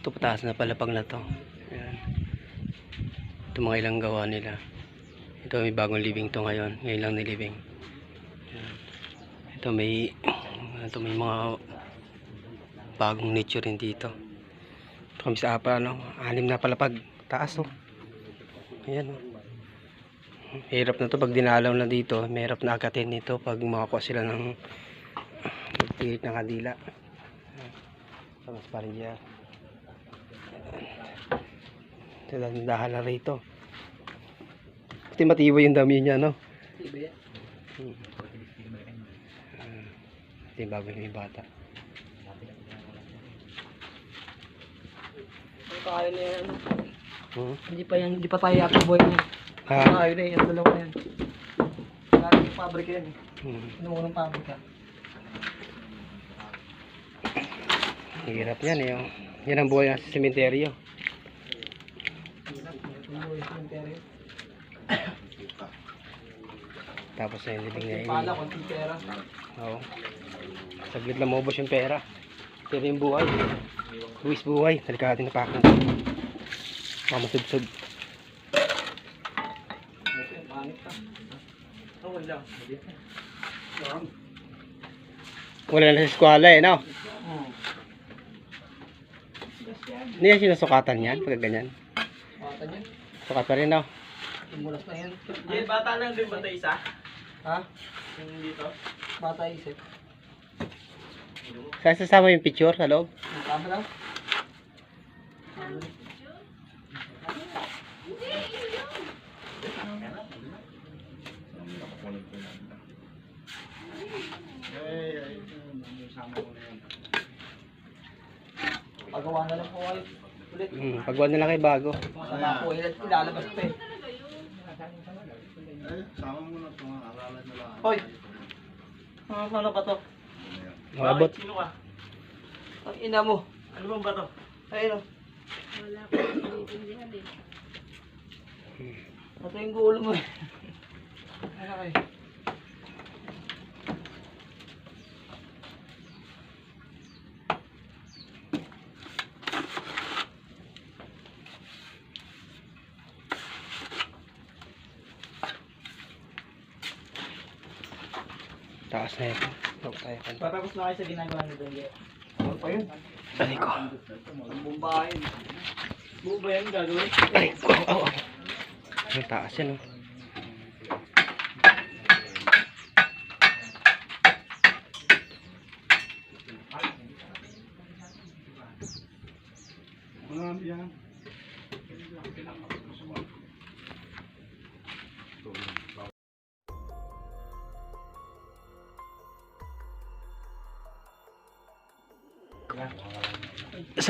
Ito pataas na palapag na to. Ayan. Ito mga ilang gawa nila. Ito may bagong living to ngayon. Ngayon lang niliving. Ayan. Ito may ito may mga bagong nature rin dito. Ito kami sa apa ano, anim na palapag. Taas oh. Ayan oh. Hirap na to pag dinalaw na dito. Mahirap na akatin nito pag makakuha sila ng pilit ng kadila. Tapos parang dyan. Dahan na rito. Pati matibay yung dami niya, no? Hmm. Ah, Ito yung bago yung bata. Kaya na yan. Hmm? Hindi pa yan, hindi pa tayo yata boy yan. Ha? Kaya na yan, dalawa na yan. Kaya yung pabrika yan eh. Hmm. Ano mo ng pabrika? Hirap yan, eh. oh. Yan ang buhay sa sementeryo. Yung boy, cemetery. Tapos na yung living na Yung yun. pala, konti pera. Oo. Saglit lang maubos yung pera. Pero yung buhay. Luis buhay. Talikatin na pakan. Baka masubsob. Ito yung pangit pa. Oh, wala. Na sa eskwala eh, no? Hmm. Hindi yan sinusukatan yan pag ganyan. Bata niyan. Sukat pa rin, no? Tumulas na yan. Bata lang din bata isa. Ha? Yung dito. Bata isip. Saan sasama yung picture sa loob? Ang tama lang. Pagawa na lang po kayo. Ulit. Hmm, pagwan na lang kay bago. Masama po, ilalabas pa eh. Hoy! Ano, ano ba to? Maabot. Bakit? Sino ka? Ang ina mo. Ano bang bato? Ayun o. Ito yung gulo mo eh. Ano kayo? Taas na ito. Huwag tayo. Patapos na kayo sa ginagawa ni Dongge. Ano pa yun? Aray ko. Ang bumbahin. Buo ba yan gagawin? Aray ko. Oh, oh. Ang taas yan, oh.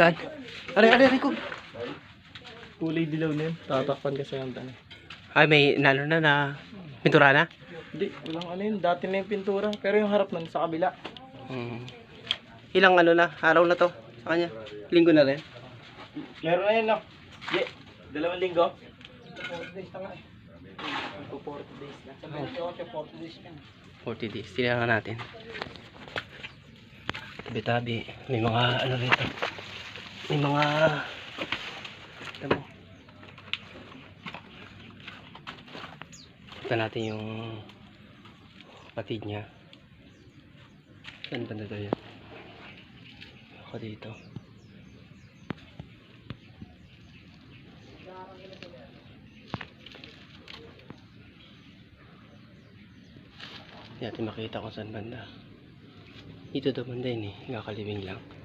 Saan? Aray, aray, aray ko. Kulay dilaw na yun. Tatakpan kasi ang tanong. Ay, may nalo na na pintura na? Hindi, walang ano yun. Dati na yung pintura. Pero yung harap nun sa kabila. Hmm. Ilang ano na, araw na to sa kanya? Linggo na rin? Meron na yun, no? Di, dalawang linggo. 40 days na nga eh. Ito 40 days na. Sabi natin ako 40 days na. 40 days. Tinahan natin. Tabi-tabi. May mga ano rito. May mga... Ito mo. Natin yung kapatid niya. Saan ba na to yan? Ako dito. Hindi natin makita kung saan banda. Dito daw banda yun eh. Nakakalibing lang.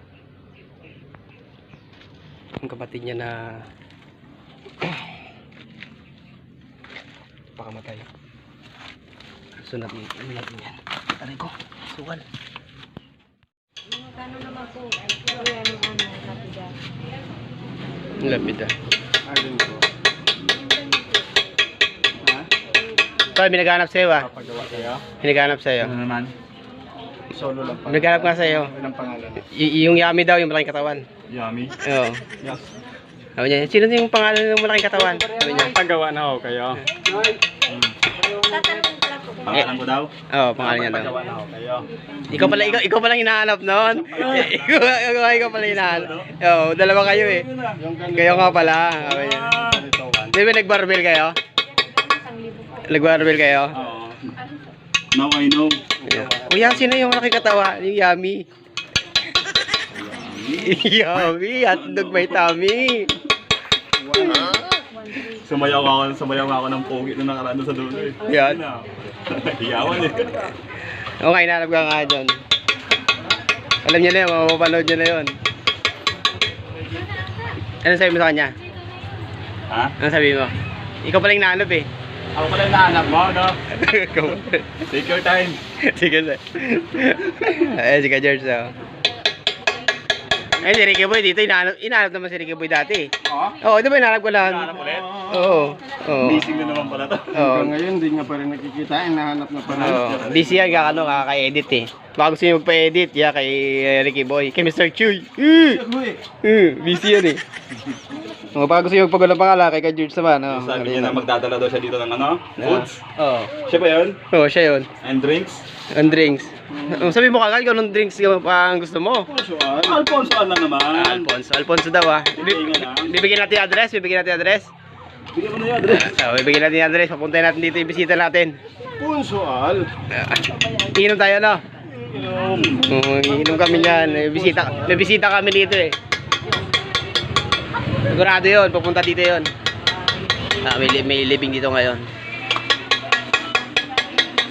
Yung kapatid niya na pakamatay. So natin, ano natin yan? Aray ko, sukal. Ano naman po, ano, lapida. Ang lapid ah. Ito, may naghanap sa'yo ah. Papagawa kayo? May naghanap sa'yo. naman? Solo lang May naghanap nga sa'yo. Ilang pangalan? Y- yung yummy daw, yung malaking katawan. Yummy. Oo. Yes. Sabi niya, sino yung pangalan ng malaking katawan? Sabi niya, Pagawa na ako kayo. Tatanungin ko lang po Pangalan ko daw? Oo, oh, pangalan niya daw. Pagawa na ako kayo. Ikaw pala, ikaw, ikaw pala hinahanap noon. ikaw, ikaw, ikaw pala hinahanap. Oo, dalawa kayo eh. Kayo nga pala. Okay. Di ba nagbarbel kayo? Nagbarbel kayo? Oo. Now I know. Kuya, sino yung nakikatawa? Yung yummy. yummy, hotdog may tummy. Sumayaw ako, sumayaw ako ng pogi na nakaraan sa dulo eh. Yan. Hiyawan eh. Okay, nanap ka nga dyan. Alam niya na yun, mapapanood niya na yun. Ano sabi mo sa kanya? Ha? Ano sabi mo? Ikaw pala yung nahanap eh. Ako pala yung nahanap mo, no? Take your time. Sige na. Ayan si Ka George oh. Ay, si Ricky Boy dito, inahanap, inahanap naman si Ricky Boy dati. Oo? Oo, di ba inahanap ko lang? Nahanap ulit? Oo. Oo. Busy na naman pala to. Oo. ngayon, hindi nga pa rin nakikita. Eh, nahanap na pala. Oo. Busy yan, kakano, kaka-edit eh. Baka gusto niyo magpa-edit, yeah, kay eh, Ricky Boy. Kay Mr. Chuy. Eh, eh, busy yan eh. Oh, baka gusto niyo magpagulang pangalan kay Ka George naman. Oh, Sabi niya na magdadala daw siya dito ng ano? Foods. Oo. Siya ba yun? Oo, siya yun. And drinks? Ang drinks. Oh, sabi mo kagad kung anong drinks yung pa ang gusto mo. Alfonso lang naman. Alfonso. Alfonso daw ah. Bibigyan natin yung address, bibigyan natin yung address. Bigyan mo na yun, Andres. So, bibigyan natin yung address, papuntahin natin dito yung bisita natin. Punsual. Uh, inom tayo, no? Inom. Um, inom kami niyan. Bisita, may bisita kami dito eh. Sigurado yun, pupunta dito yun. Ah, may, may living dito ngayon.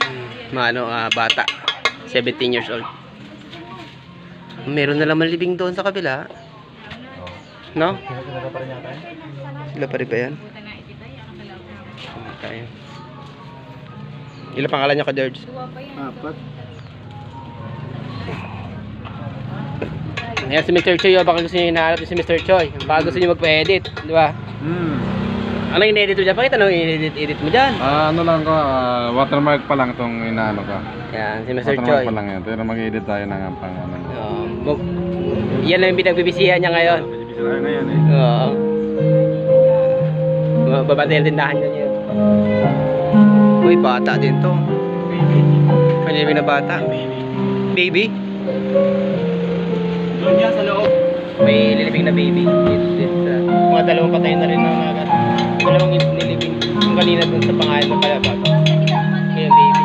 Hmm, Mga ano, ah, bata. 17 years old. Meron na naman living doon sa kabila. No? Sila pa rin ba yan? Ah, tayo. Ilang pangalan niya ka, George? Apat. Ayan si Mr. Choi, oh, baka gusto niyo hinahanap si Mr. Choi. Baka gusto niyo magpa-edit, di ba? Hmm. Ano yung edit mo dyan? Pakita ano yung edit, edit mo dyan. Ah, ano lang ko, ah, watermark pa lang itong inaano ko. Yan, si Mr. Watermark Choi. pa lang yan. Pero mag-edit tayo ng pang ano. Oo. Yan lang yung pinagbibisihan niya ngayon. Bibisita tayo ngayon eh. Oo. Ba- Babatay ang tindahan niya yun. Uy, bata din to. Pwede na bata. Baby? Doon yan sa loob. May nilibing na baby. Dito, dito sa... Mga dalawang patay na rin na agad. Dalawang nilibing. Yung kanina dun sa pangalan ng pala bata. Ngayon baby.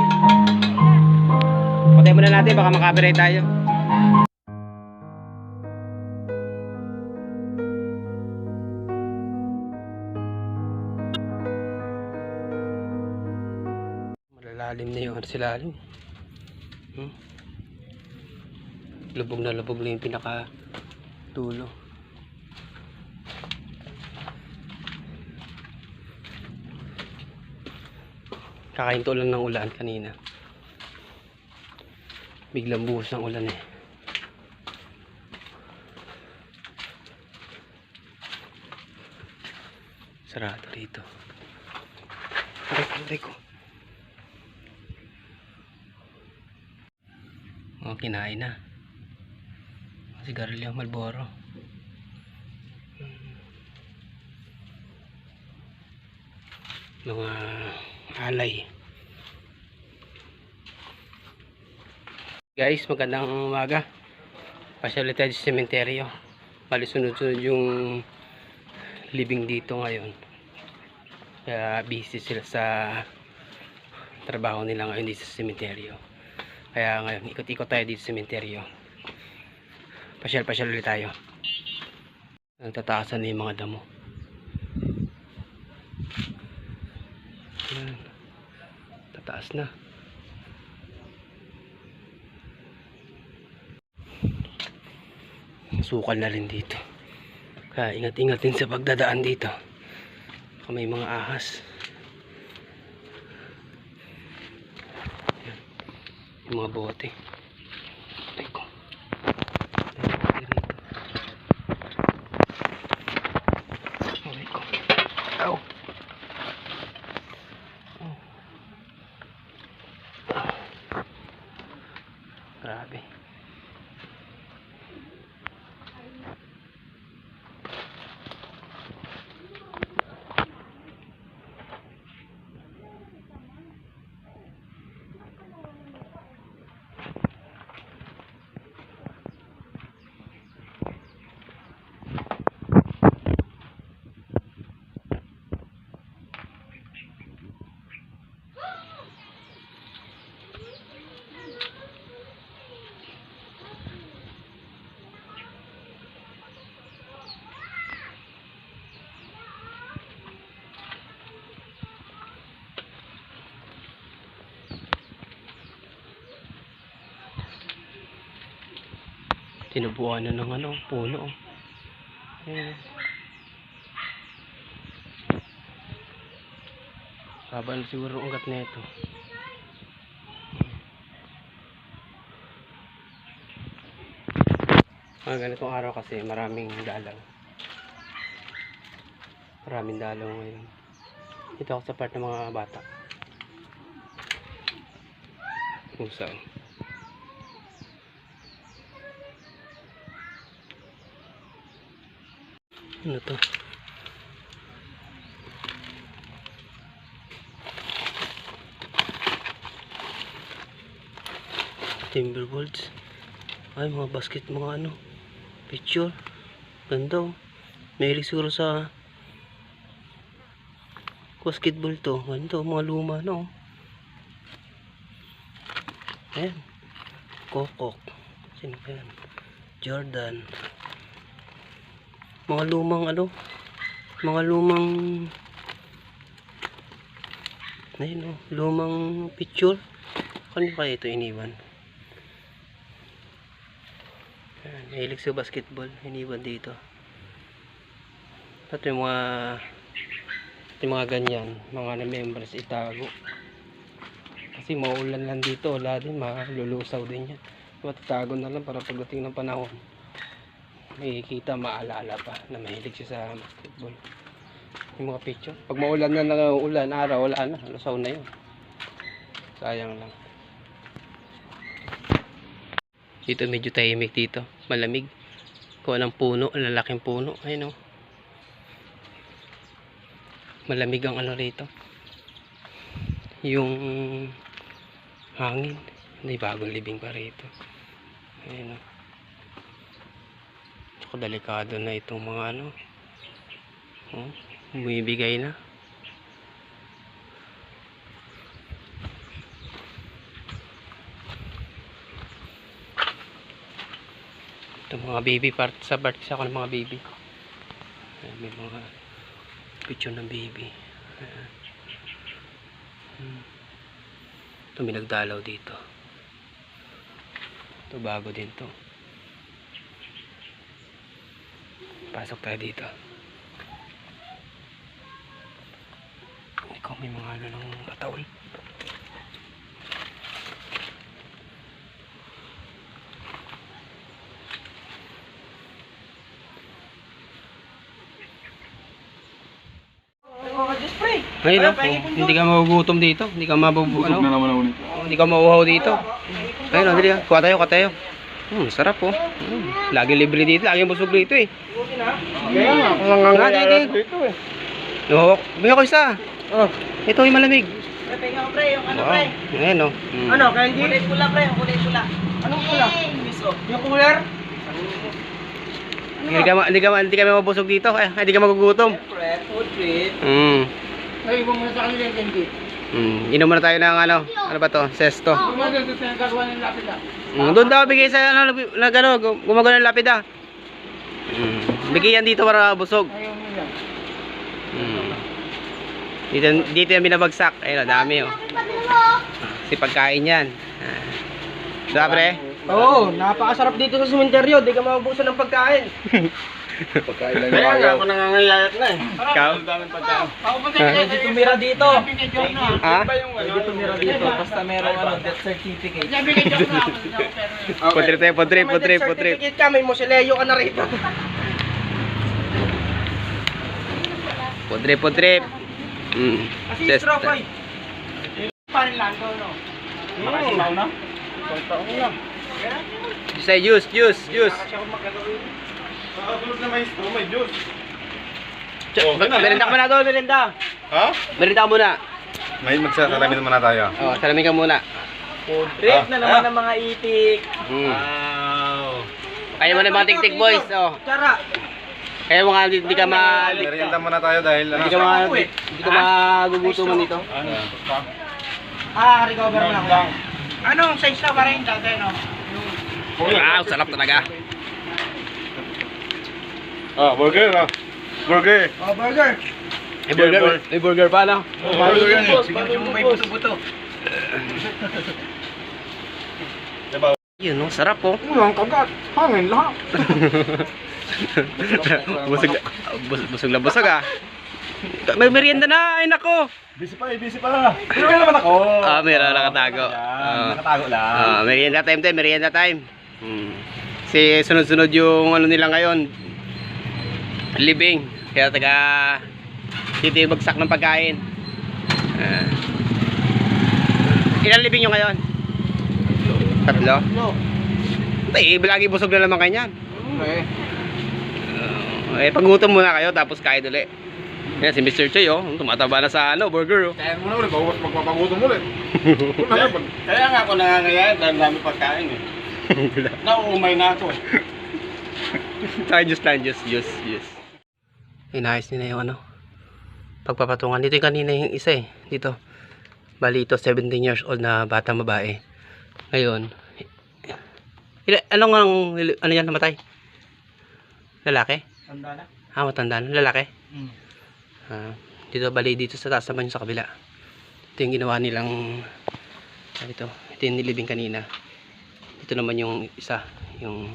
Patay muna natin, baka makapiright tayo. Malalalim na yung ano silalim. Hmm? Lubog na lubog na yung pinaka dulo. Kakahinto lang ng ulan kanina. Biglang buhos ng ulan eh. Sarado rito. Aray ko, aray ko. Oh, kinain na. Sigarilyo Malboro. Mga alay. Guys, magandang umaga. Pasyal tayo sa sementeryo. Bali sunod-sunod yung living dito ngayon. Kaya busy sila sa trabaho nila ngayon dito sa sementeryo. Kaya ngayon, ikot-ikot tayo dito sa sementeryo. Pasyal-pasyal ulit tayo. Nagtataasan na yung mga damo. Ayan. Tataas na. Sukal na rin dito. Kaya ingat-ingat din sa pagdadaan dito. Baka may mga ahas. Ayan. Yung mga bote. Teko. Aray ko. Ow. Oh. Grabe. Tinubuan na ng ano, puno. Ayan. Haba na siguro ang ugat na ito. Mga ganitong araw kasi maraming dalaw. Maraming dalaw ngayon. Ito ako sa part ng mga bata. Pusa. Ano to? Timberwolves. Ay, mga basket, mga ano. Picture. Ganda oh. Mahilig siguro sa basketball to. Ganda oh, mga luma no. Ayan. Kokok. Sino ba yan? Jordan. Mga lumang ano. Mga lumang Ayun oh, lumang picture. Kano kaya ito iniwan? Ayan, mahilig sa basketball. Iniwan dito. Ito yung mga yung mga ganyan, mga na members itago. Kasi maulan lang dito, wala din, malulusaw din yan. Matatago na lang para pagdating ng panahon. Makikita, maalala pa na mahilig siya sa basketball. Yung mga picture. Pag maulan na ng ulan, araw, wala na, lusaw na yun. Sayang lang. Dito medyo tahimik dito. Malamig. Kuha ng puno. Lalaking puno. Ayun o. Malamig ang ano rito. Yung hangin. May bagong libing pa rito. Ayun o. Tsaka delikado na itong mga ano. Oh, bumibigay na. Ito mga baby part sa part sa ako ng mga baby. Ayan, may mga picture ng baby. Hmm. Ito may nagdalaw dito. Ito bago din to. Pasok tayo dito. Ikaw may mga ano ng katawal. Ngayon lang po, hindi ka magugutom dito. Hindi ka mabubu na ano, naman ako nito. hindi ka mauhaw dito. Ayun, oh, dali. Kuha tayo, kuha tayo. Hmm, sarap po. Hmm. Lagi libre dito, lagi busog dito eh. Kaya nga, kung Nga, di, di. dito eh. No, bigyan ko isa. Oh. Ito yung malamig. Tingnan ko pre, yung ano Wow. pre. Ayan oh. Hmm. Ano, candy? Kulay pula pre, yung kulay pula. Anong pula? Miso. Yung cooler? Hindi ka, ma- hindi ka, hindi kami mabusog dito. Eh, hindi ka magugutom. Pre, food treat. Hmm. Ay, mo muna sa kanila yung candy. Hmm. Inom muna tayo ng ano, ano ba to? Sesto. Doon sa gagawa ng lapit ah. Mm, doon daw bigay sa ano, nag ano, gu- gumagano ng lapida. Mm, bigay yan dito para busog. Ayaw mo. Mm. Dito, dito yung binabagsak. Ayun, oh, dami oh. Si pagkain yan. Ah. Diba, pre? Oo, napakasarap dito sa sementeryo. Di ka maubusan ng pagkain. Pagkain lang Kaya yung nga, ayaw. ako nangangayayat na eh. Ikaw? Pwede tumira dito. Ha? Pwede tumira dito. Basta merong ano, death certificate. Putrip tayo, putrip, Kung may putrip, death putrip. certificate ka, may moseleo ka na rito. Putrip, putrip. Mm. Kasi Test. straw ko eh. Makasilaw na? Say juice, juice, juice. Nakasulog na may straw, may juice. Ch- Merenda ka muna doon, merenda. Ha? Merenda ka muna. May magsasalamin naman na tayo. Oh, salamin ka muna. Food trip na naman ng mga itik. Mm. Wow. Kaya mo na mga tik-tik boys. Oh. Tsara. Kaya mga hindi hindi ka ma... Merienda muna tayo dahil ano. Hindi ka ma... Hindi ka magugutuman dito. Ano? Ah, recover na ako. Anong size na ba rin dati, no? Wow, sarap talaga. Ah, burger ah. Burger. Oh, burger. May burger, may burger pa no? Burger yan. Sige, may buto-buto. Yun, no? Sarap po. Walang kagat. Hangin lahat. busog, bus, busog na busog ah. May merienda na, ay nako. Busy pa eh, busy pa. Pero kaya naman ako. Ah, meron nakatago. Yan, Ah. nakatago lang. Ah, merienda time tayo, merienda time. Hmm. Kasi sunod-sunod yung ano nila ngayon. Living. Kaya taga dito yung bagsak ng pagkain. Ah. ilan living nyo ngayon? Tatlo? No. Eh, lagi busog na naman kanyan. Eh. Uh, eh, pagutom muna kayo tapos kain ulit. Yan, si Mr. Choy, oh. Tumataba na sa ano, burger, oh. Kaya mo na ulit. Bawas magpapagutom ulit. Kaya nga ako nangangayaan dahil dami pagkain eh. Nauumay na ako. Lang, juice, juice, juice. Inayos nila yung ano. Pagpapatungan. Dito yung kanina yung isa eh. Dito. Bali ito, 17 years old na batang babae. Ngayon. Ila, anong ang, ano yan namatay? Lalaki? Tanda na. Ah, matanda na. Lalaki? Hmm. Ah, dito, bali dito sa taas naman yung sa kabila. Ito yung ginawa nilang, ah, ito, ito yung nilibing kanina. Ito naman yung isa, yung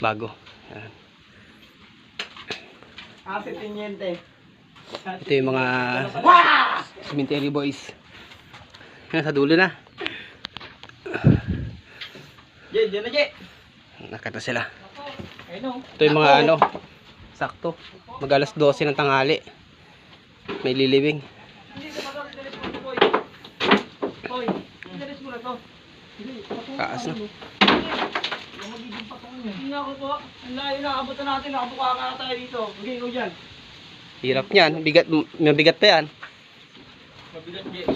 bago. Ayan. Ito yung mga cemetery boys. Yan, sa dulo na. Jay, dyan na Jay. Nakita sila. Ayun o. Ito yung mga ano, sakto. Mag alas 12 ng tanghali. May lilibing. Mo na to. Kaas na. Hindi ako po. Ang layo na. Abutan natin. Nakabuka ka tayo dito. Bigay ko dyan. Hirap niyan. Bigat, mabigat pa yan. Mabigat Jay.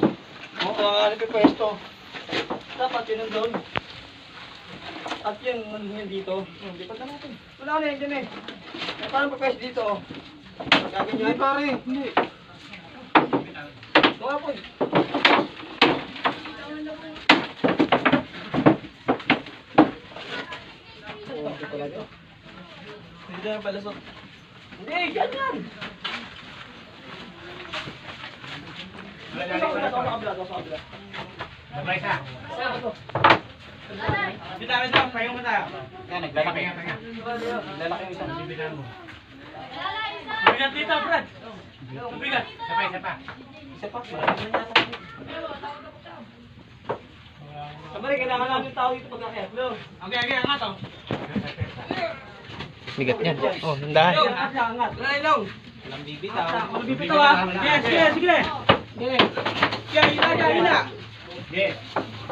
Oo, oh, ano pa pwesto. Dapat yun ang doon. At yun, ano yun dito. Hmm, lipat na natin. Wala na yun dyan eh. Eh, paano pa pwesto dito? Gagawin nyo. Hindi pare, hindi. Mga po. Hindi na palasok. Hindi, ganyan. Ito, ito, ito, kabila, ito, kabila. Sabay ka. Bitaw, bitaw, payo mo tayo. Yan, naglalaki. Naglalaki yung isang bibigan mo. Bigat dito, Brad. Bigat. Isa pa, isa pa. Isa pa. Sabay, kailangan namin yung tao dito pagkakaya. Okay, okay, angat oh. Bigat yan. Oh, nandahan. Long, angat lang, angat. Wala long. Walang bibitaw. Walang bibitaw ah. Sige, sige, sige. Sige. Sige, hila, hila, hila. Sige.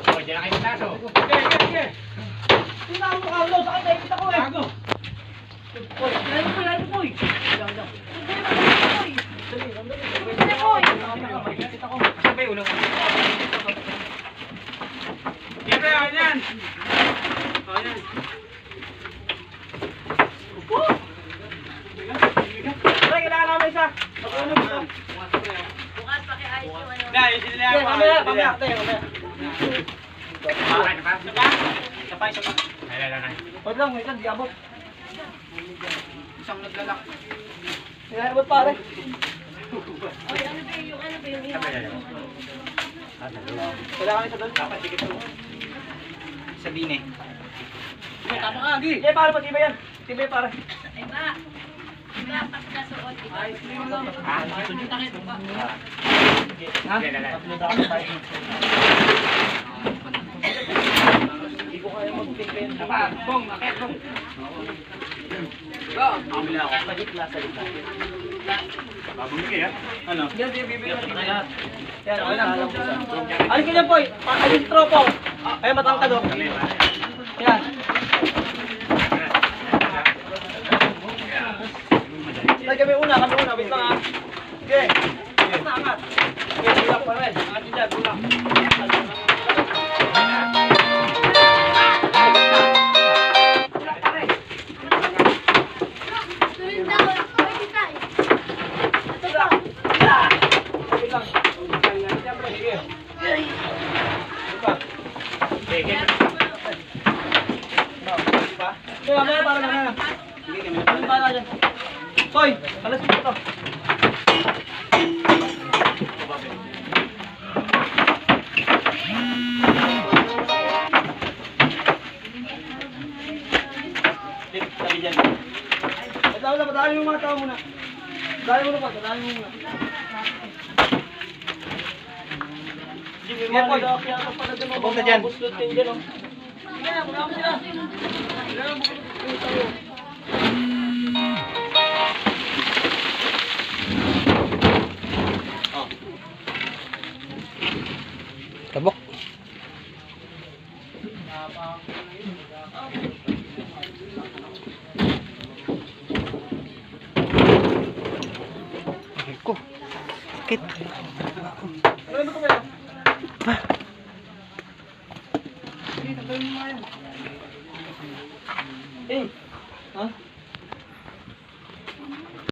O, dyan na kayo taso. Sige, sige, sige. Tingnan mo, Carlo. Saan tayo kita ko eh? Gago. Uy, dali mo, dali mo, uy. Ko. Sabay, ulo. Sige, yan, yan. O, yan. Pre, kailangan namin isa. Mag-unom ito. Bukas pakiayos yung ano. Na, yung sila yan. Mamaya, mamaya. Tayo, mamaya. Isa pa? Isa pa, isa pa. Wait lang, wait lang, di abot. Isang naglalak. Hindi abot pare. Kailangan isa doon. Dapat dikit mo. Sa dine. Tama ka, Gi. Eh, pare, matibay yan. Matibay, pare. Ano? Yan, yan, bibigyan natin. Yan, okay lang. Alin ka dyan, boy. Alin tropo. Ay, matangkad, oh. Yan. Tay, kami una, kami una. Wait lang, ah. Sige. Sige. Angat. 六百块钱垃圾 Yan po, dyan. Abang ka dyan. Dyan, oh. Sige na, muna